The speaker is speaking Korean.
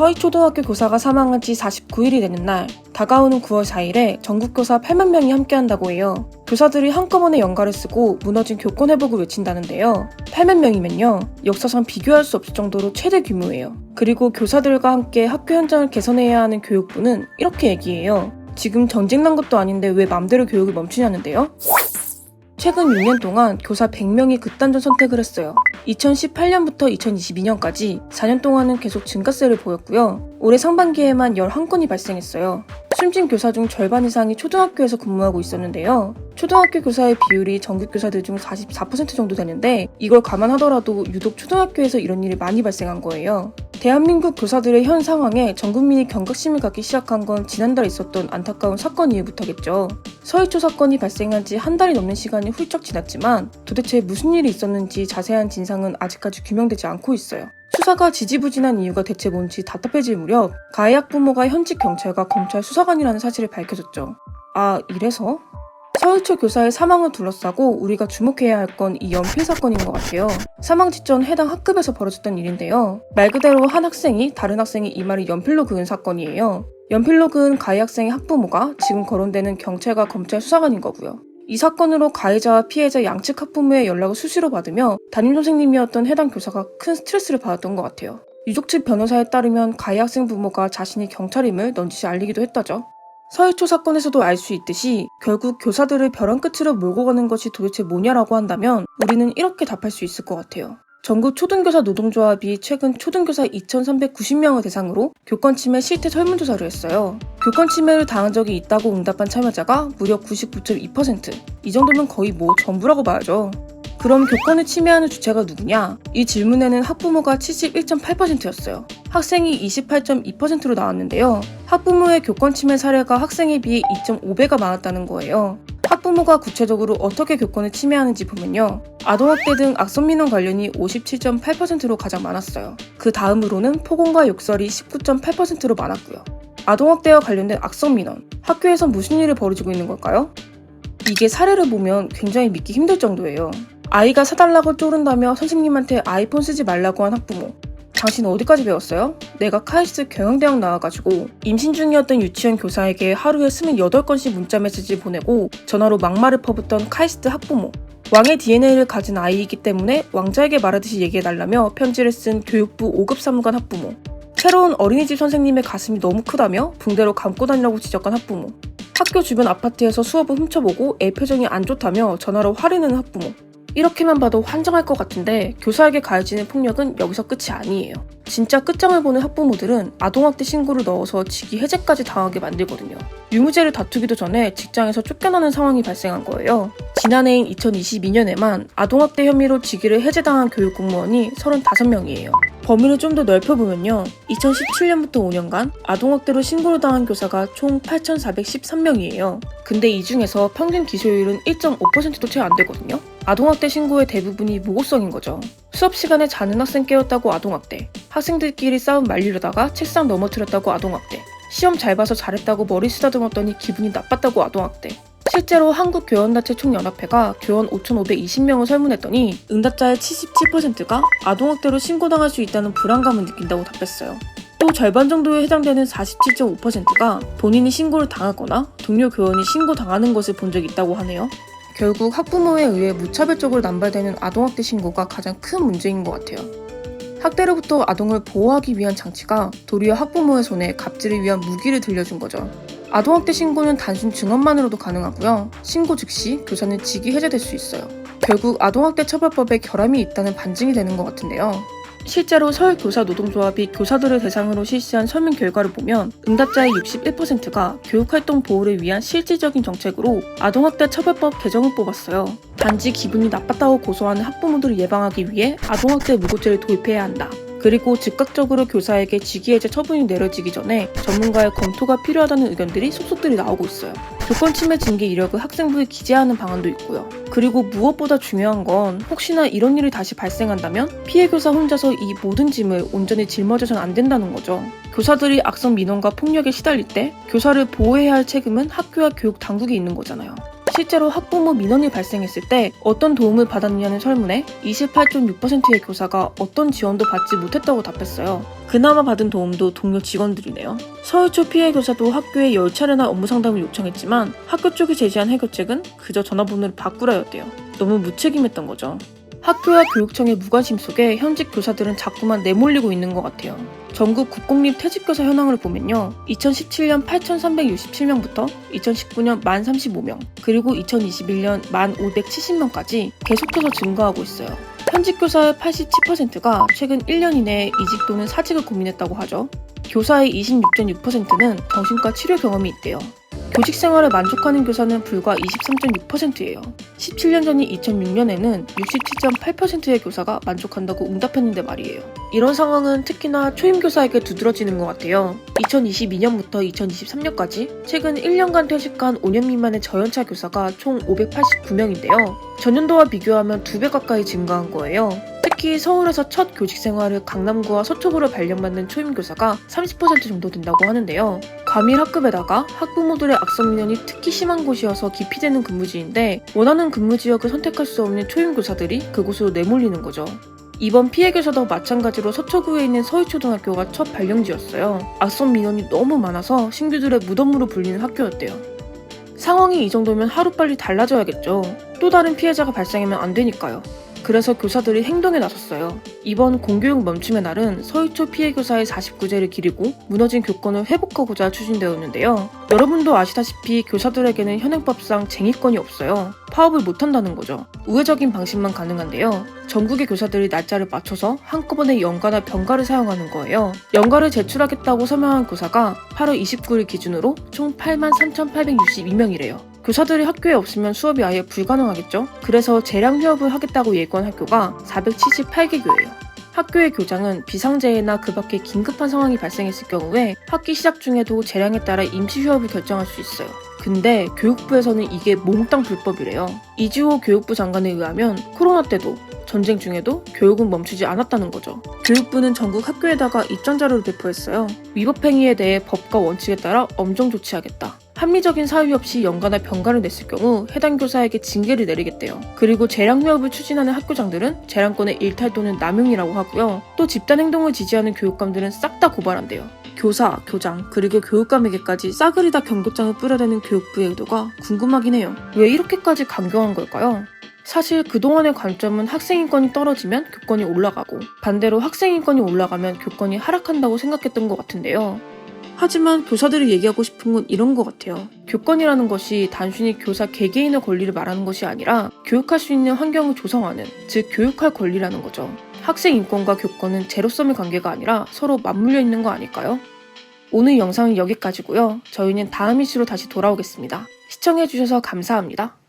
서희초등학교 교사가 사망한 지 49일이 되는 날, 다가오는 9월 4일에 전국교사 8만 명이 함께한다고 해요. 교사들이 한꺼번에 연가를 쓰고 무너진 교권 회복을 외친다는데요. 8만 명이면요, 역사상 비교할 수 없을 정도로 최대 규모예요. 그리고 교사들과 함께 학교 현장을 개선해야 하는 교육부는 이렇게 얘기해요. 지금 전쟁 난 것도 아닌데 왜 맘대로 교육을 멈추냐는데요. 최근 6년 동안 교사 100명이 극단적 선택을 했어요. 2018년부터 2022년까지 4년 동안은 계속 증가세를 보였고요. 올해 상반기에만 11건이 발생했어요. 숨진 교사 중 절반 이상이 초등학교에서 근무하고 있었는데요. 초등학교 교사의 비율이 전국 교사들 중 44% 정도 되는데 이걸 감안하더라도 유독 초등학교에서 이런 일이 많이 발생한 거예요. 대한민국 교사들의 현 상황에 전 국민이 경각심을 갖기 시작한 건 지난달에 있었던 안타까운 사건 이후부터겠죠. 서희초 사건이 발생한 지 한 달이 넘는 시간이 훌쩍 지났지만 도대체 무슨 일이 있었는지 자세한 진상은 아직까지 규명되지 않고 있어요. 수사가 지지부진한 이유가 대체 뭔지 답답해질 무렵 가해 학부모가 현직 경찰과 검찰 수사관이라는 사실을 밝혀졌죠. 아, 이래서? 서울초 교사의 사망을 둘러싸고 우리가 주목해야 할 건 이 연필 사건인 것 같아요. 사망 직전 해당 학급에서 벌어졌던 일인데요. 말 그대로 한 학생이 다른 학생의 이마를 연필로 그은 사건이에요. 연필로 그은 가해 학생의 학부모가 지금 거론되는 경찰과 검찰 수사관인 거고요. 이 사건으로 가해자와 피해자 양측 학부모의 연락을 수시로 받으며 담임 선생님이었던 해당 교사가 큰 스트레스를 받았던 것 같아요. 유족 측 변호사에 따르면 가해 학생 부모가 자신이 경찰임을 넌지시 알리기도 했다죠. 서해초 사건에서도 알 수 있듯이 결국 교사들을 벼랑 끝으로 몰고 가는 것이 도대체 뭐냐라고 한다면 우리는 이렇게 답할 수 있을 것 같아요. 전국 초등교사 노동조합이 최근 초등교사 2,390명을 대상으로 교권 침해 실태 설문조사를 했어요. 교권 침해를 당한 적이 있다고 응답한 참여자가 무려 99.2%. 이 정도면 거의 뭐 전부라고 봐야죠. 그럼 교권을 침해하는 주체가 누구냐? 이 질문에는 학부모가 71.8%였어요. 학생이 28.2%로 나왔는데요. 학부모의 교권 침해 사례가 학생에 비해 2.5배가 많았다는 거예요. 학부모가 구체적으로 어떻게 교권을 침해하는지 보면요. 아동학대 등 악성민원 관련이 57.8%로 가장 많았어요. 그 다음으로는 폭언과 욕설이 19.8%로 많았고요. 아동학대와 관련된 악성민원, 학교에서 무슨 일이 벌어지고 있는 걸까요? 이게 사례를 보면 굉장히 믿기 힘들 정도예요. 아이가 사달라고 쪼른다며 선생님한테 아이폰 쓰지 말라고 한 학부모. 당신 어디까지 배웠어요? 내가 카이스트 경영대학 나와가지고 임신 중이었던 유치원 교사에게 하루에 28건씩 문자 메시지 보내고 전화로 막말을 퍼붓던 카이스트 학부모. 왕의 DNA를 가진 아이이기 때문에 왕자에게 말하듯이 얘기해달라며 편지를 쓴 교육부 5급 사무관 학부모. 새로운 어린이집 선생님의 가슴이 너무 크다며 붕대로 감고 다니라고 지적한 학부모. 학교 주변 아파트에서 수업을 훔쳐보고 애 표정이 안 좋다며 전화로 화내는 학부모. 이렇게만 봐도 환장할 것 같은데 교사에게 가해지는 폭력은 여기서 끝이 아니에요. 진짜 끝장을 보는 학부모들은 아동학대 신고를 넣어서 직위 해제까지 당하게 만들거든요. 유무죄를 다투기도 전에 직장에서 쫓겨나는 상황이 발생한 거예요. 지난해인 2022년에만 아동학대 혐의로 직위를 해제당한 교육공무원이 35명이에요. 범위를 좀 더 넓혀보면요. 2017년부터 5년간 아동학대로 신고를 당한 교사가 총 8,413명이에요. 근데 이 중에서 평균 기소율은 1.5%도 채 안 되거든요. 아동학대 신고의 대부분이 모고성인 거죠. 수업 시간에 자는 학생 깨웠다고 아동학대, 학생들끼리 싸움 말리려다가 책상 넘어뜨렸다고 아동학대, 시험 잘 봐서 잘했다고 머리 쓰다듬었더니 기분이 나빴다고 아동학대. 실제로 한국교원단체 총연합회가 교원 5,520명을 설문했더니 응답자의 77%가 아동학대로 신고당할 수 있다는 불안감을 느낀다고 답했어요. 또 절반 정도에 해당되는 47.5%가 본인이 신고를 당하거나 동료 교원이 신고 당하는 것을 본 적이 있다고 하네요. 결국 학부모에 의해 무차별적으로 남발되는 아동학대 신고가 가장 큰 문제인 것 같아요. 학대로부터 아동을 보호하기 위한 장치가 도리어 학부모의 손에 갑질을 위한 무기를 들려준 거죠. 아동학대 신고는 단순 증언만으로도 가능하고요. 신고 즉시 교사는 직위 해제될 수 있어요. 결국 아동학대 처벌법에 결함이 있다는 반증이 되는 것 같은데요. 실제로 서울교사 노동조합이 교사들을 대상으로 실시한 설문 결과를 보면 응답자의 61%가 교육활동 보호를 위한 실질적인 정책으로 아동학대 처벌법 개정을 뽑았어요. 단지 기분이 나빴다고 고소하는 학부모들을 예방하기 위해 아동학대 무고죄를 도입해야 한다. 그리고 즉각적으로 교사에게 직위해제 처분이 내려지기 전에 전문가의 검토가 필요하다는 의견들이 속속들이 나오고 있어요. 교권 침해 징계 이력을 학생부에 기재하는 방안도 있고요. 그리고 무엇보다 중요한 건 혹시나 이런 일이 다시 발생한다면 피해 교사 혼자서 이 모든 짐을 온전히 짊어져선 안 된다는 거죠. 교사들이 악성 민원과 폭력에 시달릴 때 교사를 보호해야 할 책임은 학교와 교육 당국이 있는 거잖아요. 실제로 학부모 민원이 발생했을 때 어떤 도움을 받았느냐는 설문에 28.6%의 교사가 어떤 지원도 받지 못했다고 답했어요. 그나마 받은 도움도 동료 직원들이네요. 서울초 피해 교사도 학교에 10차례나 업무 상담을 요청했지만 학교 쪽이 제시한 해결책은 그저 전화번호를 바꾸라였대요. 너무 무책임했던 거죠. 학교와 교육청의 무관심 속에 현직 교사들은 자꾸만 내몰리고 있는 것 같아요. 전국 국공립 퇴직교사 현황을 보면요. 2017년 8,367명부터 2019년 1,035명, 그리고 2021년 1,570명까지 계속해서 증가하고 있어요. 현직 교사의 87%가 최근 1년 이내에 이직 또는 사직을 고민했다고 하죠. 교사의 26.6%는 정신과 치료 경험이 있대요. 교직 생활에 만족하는 교사는 불과 23.6%예요. 17년 전인 2006년에는 67.8%의 교사가 만족한다고 응답했는데 말이에요. 이런 상황은 특히나 초임 교사에게 두드러지는 것 같아요. 2022년부터 2023년까지 최근 1년간 퇴직한 5년 미만의 저연차 교사가 총 589명인데요. 전년도와 비교하면 2배 가까이 증가한 거예요. 특히 서울에서 첫 교직 생활을 강남구와 서초구로 발령받는 초임 교사가 30% 정도 된다고 하는데요. 과밀 학급에다가 학부모들의 악성 민원이 특히 심한 곳이어서 기피되는 근무지인데 원하는 근무 지역을 선택할 수 없는 초임 교사들이 그곳으로 내몰리는 거죠. 이번 피해 교사도 마찬가지로 서초구에 있는 서희초등학교가 첫 발령지였어요. 악성 민원이 너무 많아서 신규들의 무덤으로 불리는 학교였대요. 상황이 이 정도면 하루빨리 달라져야겠죠. 또 다른 피해자가 발생하면 안 되니까요. 그래서 교사들이 행동에 나섰어요. 이번 공교육 멈춤의 날은 서희초 피해 교사의 49제를 기리고 무너진 교권을 회복하고자 추진되었는데요. 여러분도 아시다시피 교사들에게는 현행법상 쟁의권이 없어요. 파업을 못한다는 거죠. 우회적인 방식만 가능한데요. 전국의 교사들이 날짜를 맞춰서 한꺼번에 연가나 병가를 사용하는 거예요. 연가를 제출하겠다고 서명한 교사가 8월 29일 기준으로 총 83,862명이래요. 교사들이 학교에 없으면 수업이 아예 불가능하겠죠? 그래서 재량 휴업을 하겠다고 예고한 학교가 478개 교예요. 학교의 교장은 비상재해나 그 밖에 긴급한 상황이 발생했을 경우에 학기 시작 중에도 재량에 따라 임시 휴업을 결정할 수 있어요. 근데 교육부에서는 이게 몽땅 불법이래요. 이주호 교육부 장관에 의하면 코로나 때도 전쟁 중에도 교육은 멈추지 않았다는 거죠. 교육부는 전국 학교에다가 입장 자료를 배포했어요. 위법 행위에 대해 법과 원칙에 따라 엄정 조치하겠다. 합리적인 사유 없이 연가나 병가를 냈을 경우 해당 교사에게 징계를 내리겠대요. 그리고 재량 휴업을 추진하는 학교장들은 재량권의 일탈 또는 남용이라고 하고요. 또 집단 행동을 지지하는 교육감들은 싹 다 고발한대요. 교사, 교장, 그리고 교육감에게까지 싸그리 다 경고장을 뿌려대는 교육부의 의도가 궁금하긴 해요. 왜 이렇게까지 강경한 걸까요? 사실 그동안의 관점은 학생 인권이 떨어지면 교권이 올라가고 반대로 학생 인권이 올라가면 교권이 하락한다고 생각했던 것 같은데요. 하지만 교사들이 얘기하고 싶은 건 이런 것 같아요. 교권이라는 것이 단순히 교사 개개인의 권리를 말하는 것이 아니라 교육할 수 있는 환경을 조성하는, 즉 교육할 권리라는 거죠. 학생 인권과 교권은 제로섬의 관계가 아니라 서로 맞물려 있는 거 아닐까요? 오늘 영상은 여기까지고요. 저희는 다음 이슈로 다시 돌아오겠습니다. 시청해주셔서 감사합니다.